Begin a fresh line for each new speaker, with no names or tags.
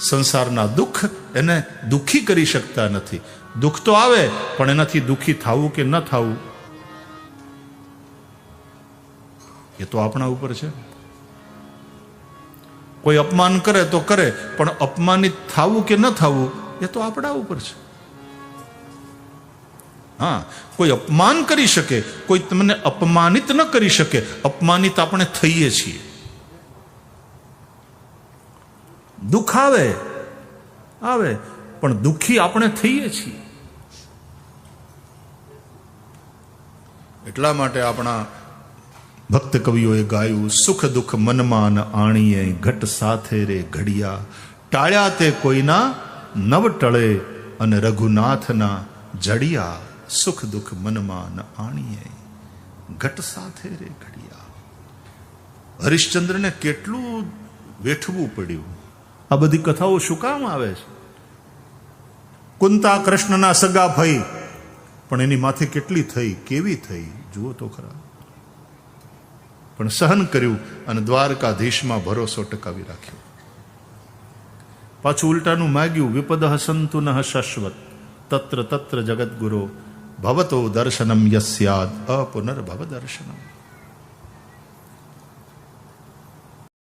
સંસારના દુઃખ એને દુઃખી કરી શકતા નથી. દુઃખ તો આવે, પણ એનાથી દુઃખી થવું કે ન થવું? એ તો આપણા ઉપર છે. કોઈ અપમાન કરે તો કરે, પણ અપમાનિત થવું કે ન થવું, એ તો આપણા ઉપર છે. હા, કોઈ અપમાન કરી શકે, કોઈ તમને અપમાનિત ન કરી શકે, અપમાનિત આપણે થઈએ છીએ. દુઃખ આવે આવે, પણ દુઃખી આપણે થઈએ છીએ. એટલા માટે આપણા ભક્ત કવિઓએ ગાયું, સુખ દુઃખ મનમાં આણીએ, ઘટ સાથે રે ઘડિયા. ટાળ્યા તે કોઈના, નવ ટળે અને રઘુનાથના જડિયા. સુખ દુઃખ મનમાં આણીએ, ઘટ સાથે રે ઘડિયા. હરિશ્ચંદ્રને કેટલું વેઠવું પડ્યું. આ બધી કથાઓ શું કામ આવે છે? કુંતા કૃષ્ણના સગા ભાઈ. પણ એની માથે કેટલી થઈ, કેવી થઈ? જુઓ તો ખરા. પણ સહન કર્યું અને દ્વારકાધીશમાં ભરોસો ટકાવી રાખ્યો. પાછું ઉલટાનું માગ્યું, વિપદ હસંતુ ન શાશ્વત. તત્ર તત્ર જગદગુરો ભવતો દર્શનમ યસ્યાદ. અપુનર્ભવ દર્શનમ.